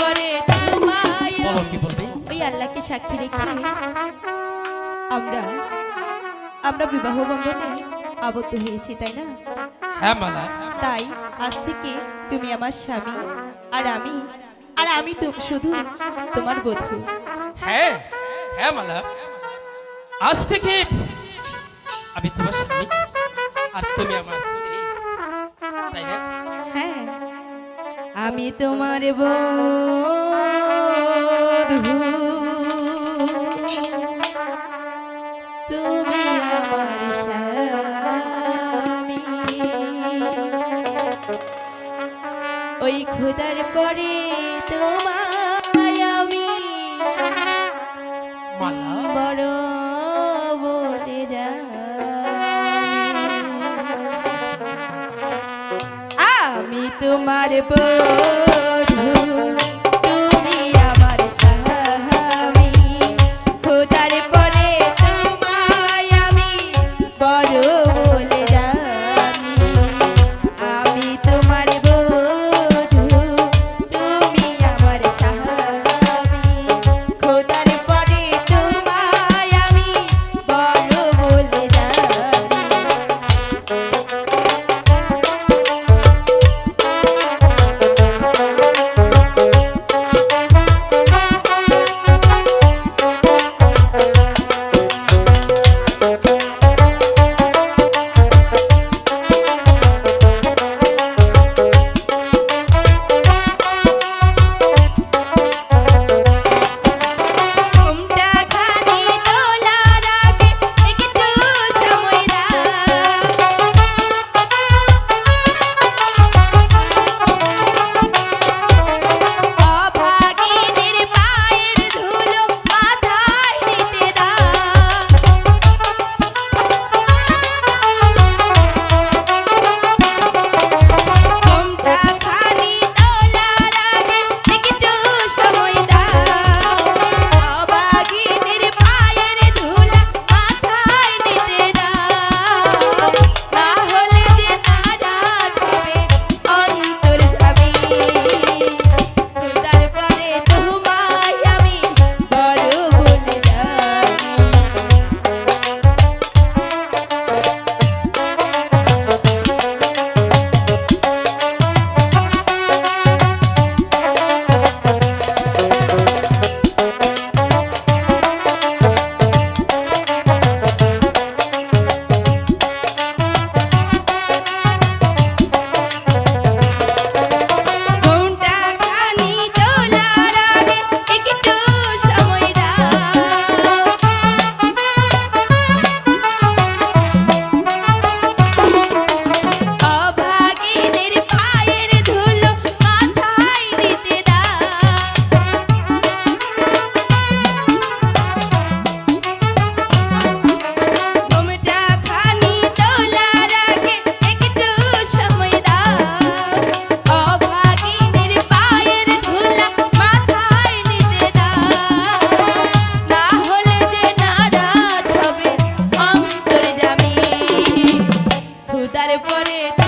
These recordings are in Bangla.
করে বলো ওই আল্লাহকে সাক্ষী রেখে আমরা আমরা বিবাহ বন্ধনে আবদ্ধ হয়েছি তাই না? হ্যাঁ মালা। তাই আজ থেকে তুমি আমার স্বামী আর আমি আর আমি তো শুধু তোমার বধু। হ্যাঁ হ্যাঁ মালা। আজ থেকে আমি তোমার স্বামী আর তুমি আমার স্ত্রী তাই না? হ্যাঁ। আমি তোমার বধু তুমি আমার স্বামী। ওই খুদার পরে তোমার আমি তোমার বধূ পরে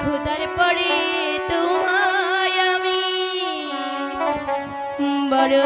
খোদার পরে তোমায় আমি। বড়